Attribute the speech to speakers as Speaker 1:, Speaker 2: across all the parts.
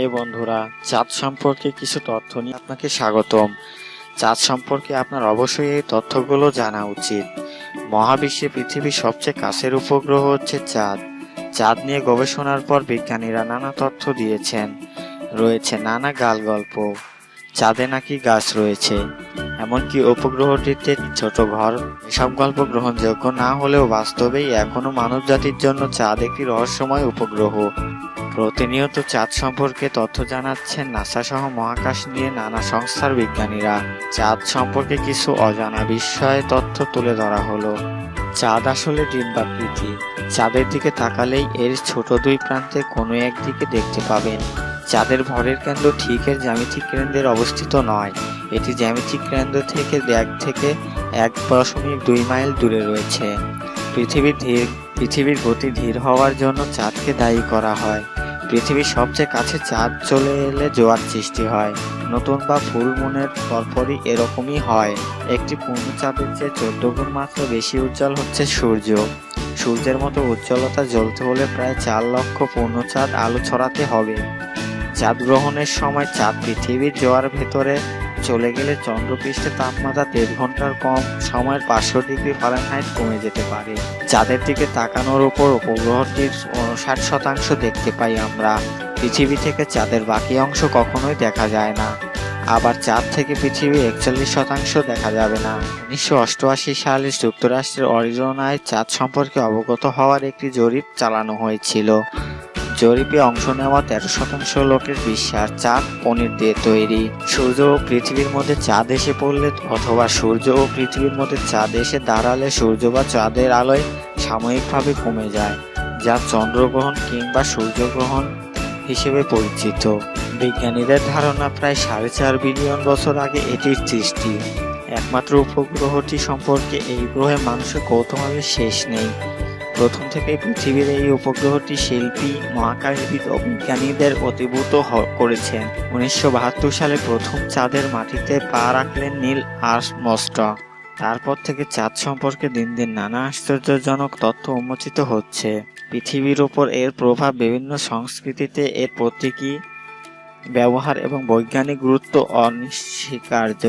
Speaker 1: এই বন্ধুরা, চাঁদ সম্পর্কে কিছু তথ্য নিয়ে আপনাকে স্বাগতম। চাঁদ সম্পর্কে আপনার অবশ্যই এই তথ্যগুলো জানা উচিত। মহাবিশ্বে পৃথিবীর সবচেয়ে কাছের উপগ্রহ হচ্ছে চাঁদ। চাঁদ নিয়ে গবেষণার পর বিজ্ঞানীরা নানা তথ্য দিয়েছেন। রয়েছে নানা গাল গল্প চাঁদে নাকি গাছ রয়েছে। এমনকি উপগ্রহটিতে ছোট ঘর, এসব গল্প গ্রহণযোগ্য না হলেও বাস্তবেই এখনও মানব জাতির জন্য চাঁদ একটি রহস্যময় উপগ্রহ। প্রতিনিয়ত চাঁদ সম্পর্কে তথ্য জানাচ্ছেন নাসা সহ মহাকাশ নিয়ে নানা সংস্থার বিজ্ঞানীরা। চাঁদ সম্পর্কে কিছু অজানা বিষয়ে তথ্য তুলে ধরা হলো। চাঁদ আসলে ডিম্বাকৃতি চাঁদের দিকে তাকালেই এর ছোট দুই প্রান্তে কোনো একদিকে দেখতে পাবেন। চাঁদের ভরের কেন্দ্র ঠিক এর জ্যামিতিক কেন্দ্রের অবস্থিত নয়। এটি জ্যামিতিক কেন্দ্র থেকে এক থেকে এক দশমিক দুই মাইল দূরে রয়েছে। পৃথিবীর ধীর, পৃথিবীর গতি ধীর হওয়ার জন্য চাঁদকে দায়ী করা হয়। পৃথিবীর সবচেয়ে কাছে চাঁদ চলে এলে জোয়ার সৃষ্টি হয়। নতুন বা ফুল মুনের পরপরই এরকমই হয়। একটি পূর্ণ চাঁদের চেয়ে চোদ্দ গুণ মাত্র বেশি উজ্জ্বল হচ্ছে সূর্য। সূর্যের মতো উজ্জ্বলতা জ্বলতে হলে প্রায় চার লক্ষ পূর্ণচাঁদ আলো ছড়াতে হবে। চাঁদ গ্রহণের সময় চাঁদ পৃথিবীর জোয়ার ভেতরে চলে গেলে চন্দ্রপৃষ্ঠে তাপমাত্রা দেড় ঘণ্টার কম, সময়ের পাঁচশো ডিগ্রি ফারেনহাইট কমে যেতে পারে। চাঁদের দিকে তাকানোর উপর উপগ্রহটির উনষাট শতাংশ দেখতে পাই আমরা। পৃথিবী থেকে চাঁদের বাকি অংশ কখনোই দেখা যায় না। আবার চাঁদ থেকে পৃথিবী একচল্লিশ শতাংশ দেখা যাবে না। উনিশশো অষ্টআশি সালে যুক্তরাষ্ট্রের অরিজোনায় চাঁদ সম্পর্কে অবগত হওয়ার একটি জরিপ চালানো হয়েছিল। জরিপে অংশ নেওয়া তেরো শতাংশ লোকের বিশ্বাস চাঁদ পনির দিয়ে তৈরি। সূর্য ও পৃথিবীর মধ্যে চাঁদ এসে পড়লে অথবা সূর্য ও পৃথিবীর মধ্যে চাঁদ এসে দাঁড়ালে সূর্য বা চাঁদের আলোয় সাময়িকভাবে কমে যায়, যা চন্দ্রগ্রহণ কিংবা সূর্যগ্রহণ হিসেবে পরিচিত। বিজ্ঞানীদের ধারণা প্রায় সাড়ে চার বিলিয়ন বছর আগে এটির সৃষ্টি। একমাত্র উপগ্রহটি সম্পর্কে এই গ্রহে মানুষের কৌতূহলের শেষ নেই। প্রথম থেকে পৃথিবীর এই উপগ্রহটি শিল্পী, মহাকাশবিদ ও বিজ্ঞানীদের অতিভূত করেছেন উনিশশো সালে প্রথম চাঁদের মাটিতে পা রাখলেন নীল আর্মস্ট্রং তারপর থেকে চাঁদ সম্পর্কে দিন দিন নানা আশ্চর্যজনক তথ্য উন্মোচিত হচ্ছে। পৃথিবীর উপর এর প্রভাব বিভিন্ন সংস্কৃতিতে এর প্রতীকী ব্যবহার এবং বৈজ্ঞানিক গুরুত্ব অনস্বীকার্য।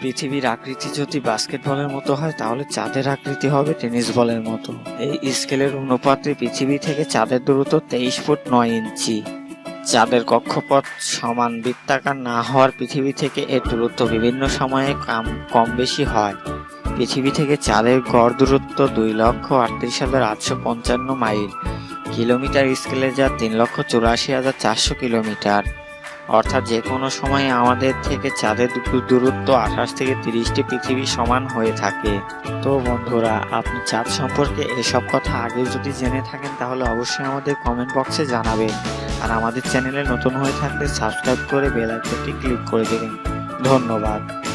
Speaker 1: পৃথিবীর আকৃতি যদি বাস্কেটবলের মতো হয়, তাহলে চাঁদের আকৃতি হবে টেনিস বলের মতো। এই স্কেলের অনুপাতে পৃথিবী থেকে চাঁদের দূরত্ব তেইশ ফুট নয় ইঞ্চি। চাঁদের কক্ষপথ সমান বৃত্তাকার না হওয়ার পৃথিবী থেকে এর দূরত্ব বিভিন্ন সময়ে কম কম বেশি হয়। পৃথিবী থেকে চাঁদের গড় দূরত্ব দুই লক্ষ আটত্রিশ হাজার আটশো পঞ্চান্ন মাইল। কিলোমিটার স্কেলে যা তিন লক্ষ চুরাশি হাজার চারশো কিলোমিটার। অর্থাৎ যে কোনো সময় আমাদের থেকে চাঁদের দূরত্ব আঠাশ থেকে তিরিশটি পৃথিবী সমান হয়ে থাকে। তো বন্ধুরা, আপনি চাঁদ সম্পর্কে এসব কথা আগে যদি জেনে থাকেন, তাহলে অবশ্যই আমাদের কমেন্ট বক্সে জানাবেন। আর আমাদের চ্যানেলে নতুন হয়ে থাকলে সাবস্ক্রাইব করে বেল আইকনটি ক্লিক করে দেবেন। ধন্যবাদ।